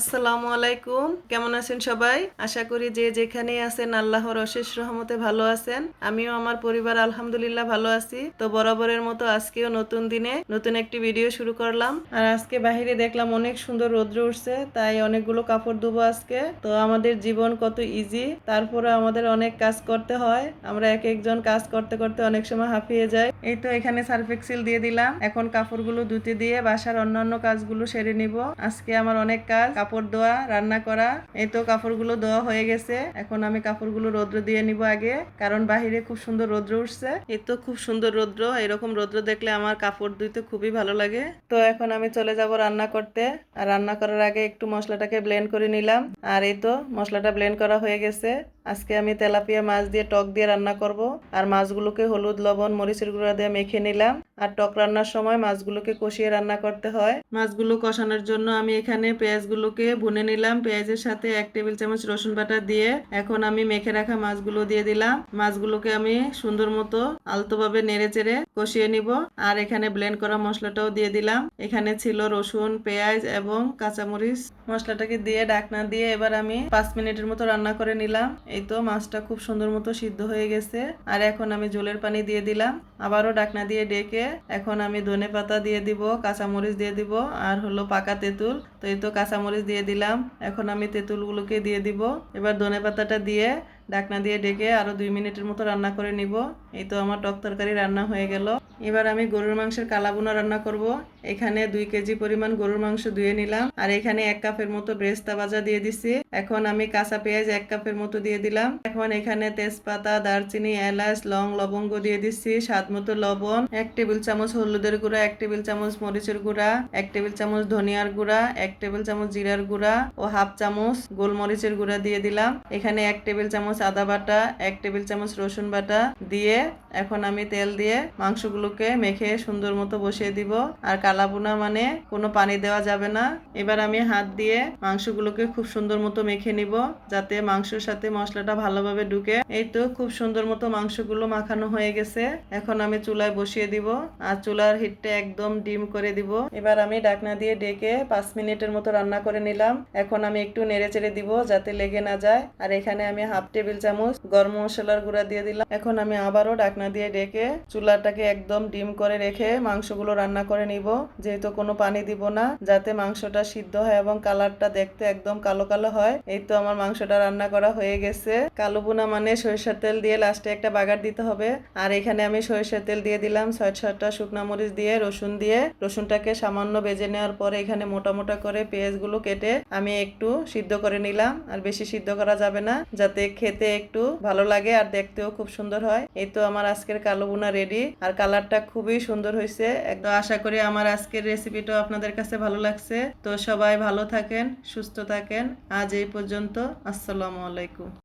আসসালামু আলাইকুম। কেমন আছেন সবাই? আশা করি যে যেখানেই আছেন আল্লাহর অশেষ রহমতে ভালো আছেন। আমিও আমার পরিবার আলহামদুলিল্লাহ ভালো আছি। তো বরাবরের মতো আজকেও নতুন দিনে নতুন একটি ভিডিও শুরু করলাম। আর আজকে বাহিরে দেখলাম অনেক সুন্দর রৌদ্র উঠছে, তাই অনেকগুলো কাপড় ধুবো আজকে। তো আমাদের জীবন কত ইজি তারপরে আমাদের অনেক কাজ করতে হয়। আমরা এক একজন কাজ করতে করতে অনেক সময় হাঁপিয়ে যাই। এই তো এখানে সার্ফেক্সিল দিয়ে দিলাম। এখন কাপড়গুলো ধুতে দিয়ে বাসার অন্যান্য কাজগুলো সেরে নিব। আজকে আমার অনেক কাজ কাপড় দেওয়া রান্না করা, এই তো কাপড়গুলো ধোয়া হয়ে গেছে। এখন আমি কাপড়গুলো রৌদ্র দিয়ে নিব আগে, কারণ বাহিরে খুব সুন্দর রৌদ্র উঠছে। এই তো খুব সুন্দর রৌদ্র, এরকম রৌদ্র দেখলে আমার কাপড় ধুইতে খুবই ভালো লাগে। তো এখন আমি চলে যাব রান্না করতে। আর রান্না করার আগে একটু মশলাটাকে ব্লেন্ড করে নিলাম। আর এই তো মশলাটা ব্লেন্ড করা হয়ে গেছে। আজকে আমি তেলাপিয়া মাছ দিয়ে টক দিয়ে রান্না করব। আর মাছগুলোকে হলুদ, লবণ, মরিচের গুঁড়া দিয়ে মেখে নিলাম। আর টক রান্নার সময় মাছগুলোকে কষিয়ে রান্না করতে হয়। মাছগুলো কষানোর জন্য আমি এখানে পেঁয়াজগুলোকে ভুনে নিলাম। পেঁয়াজের সাথে এক টেবিল চামচ রসুন বাটা দিয়ে এখন আমি মেখে রাখা মাছগুলো দিয়ে দিলাম। মাছগুলোকে আমি সুন্দর মতো আলতোভাবে নেড়ে চেড়ে কষিয়ে নিব। আর এখানে ব্লেন্ড করা মশলাটাও দিয়ে দিলাম। এখানে ছিল রসুন, পেঁয়াজ এবং কাঁচামরিচ। মশলাটাকে দিয়ে ডাকনা দিয়ে এবার আমি পাঁচ মিনিটের মতো রান্না করে নিলাম। এই তো মাছটা খুব সুন্দর মতো সিদ্ধ হয়ে গেছে। আর এখন আমি জলের পানি দিয়ে দিলাম। আবারও ডাকনা দিয়ে ডেকে এখন আমি ধনে পাতা দিয়ে দিব, কাঁচামরিচ দিয়ে দিব, আর হলো পাকা তেঁতুল। তো এই তো কাঁচামরিচ দিয়ে দিলাম। এখন আমি তেঁতুলগুলোকে দিয়ে দিব। এবার ধনে পাতাটা দিয়ে ডাকনা দিয়ে ডেকে আরও দুই মিনিটের মতো রান্না করে নিব। এই তো আমার টক তরকারি রান্না হয়ে গেল। এবার আমি গরুর মাংসের কালাবুনা রান্না করব। এখানে দুই কেজি পরিমাণ গরুর মাংস ধুয়ে নিলাম। আর এখানে এক কাপের মতো ব্রেস্তা ভাজা দিয়ে দিছি। এখন আমি কাঁচা পেঁয়াজ এক কাপের মতো দিয়ে দিলাম। এখন এখানে তেজপাতা, দারচিনি, এলাচ, লং, লবঙ্গ দিয়ে দিচ্ছি। স্বাদ মতো লবণ, এক টেবিল চামচ হলুদের গুঁড়া, এক টেবিল চামচ মরিচের গুঁড়া, এক টেবিল চামচ ধনিয়ার গুঁড়া, এক টেবিল চামচ জিরার গুঁড়া ও হাফ চামচ গোলমরিচের গুঁড়া দিয়ে দিলাম। এখানে এক টেবিল চামচ আদা বাটা, এক টেবিল চামচ রসুন বাটা দিয়ে এখন আমি তেল দিয়ে মাংসগুলোকে মেখে সুন্দর মতো বসিয়ে দিব। আর কালাবুনা মানে কোনো পানি দেওয়া যাবে না। এবার আমি হাত দিয়ে মাংসগুলোকে খুব সুন্দর মতো মেখে নিব, যাতে মাংসের সাথে মশলাটা ভালোভাবে ঢুকে এই তো খুব সুন্দর মতো মাংসগুলো মাখানো হয়ে গেছে। এখন আমি চুলায় বসিয়ে দিব আর চুলার হিটটা একদম ডিম করে দিব। এবার আমি ডাকনা দিয়ে ডেকে পাঁচ মিনিটের মতো রান্না করে নিলাম। এখন আমি একটু নেড়ে চেড়ে দিব যাতে লেগে না যায়। আর এখানে আমি হাফ টেবিল চামচ গরম মশলার গুঁড়া দিয়ে দিলাম। এখন আমি আবারও ডাকনা দিয়ে ডেকে চুলাটাকে একদম ডিম করে রেখে মাংসগুলো রান্না করে নিব। যেহেতু কোনো পানি দিব না, যাতে মাংসটা সিদ্ধ হয় এবং কালারটা দেখতে একদম কালো কালো হয়। এই তো আমার মাংসটা রান্না করা হয়ে গেছে। কালো বুনা মানে সরিষার তেল দিয়ে লাস্টে একটা বাগার দিতে হবে। আর এখানে আমি সরিষার তেল দিয়ে দিলাম ছয় ছয়টা শুকনা মরিচ দিয়ে, রসুন দিয়ে। রসুনটাকে সামান্য বেজে নেওয়ার পরে এখানে মোটা মোটা করে পেঁয়াজগুলো কেটে আমি একটু সিদ্ধ করে নিলাম। আর বেশি সিদ্ধ করা যাবে না, যাতে খেতে একটু ভালো লাগে আর দেখতেও খুব সুন্দর হয়। এই তো আমার আজকের কালো বুনা রেডি আর কালারটা খুবই সুন্দর হয়েছে। একদম আশা করি আমার আজকের রেসিপিটাও আপনাদের কাছে ভালো লাগছে। তো সবাই ভালো থাকেন, সুস্থ থাকেন। আজ এই পর্যন্ত, আসসালামু আলাইকুম।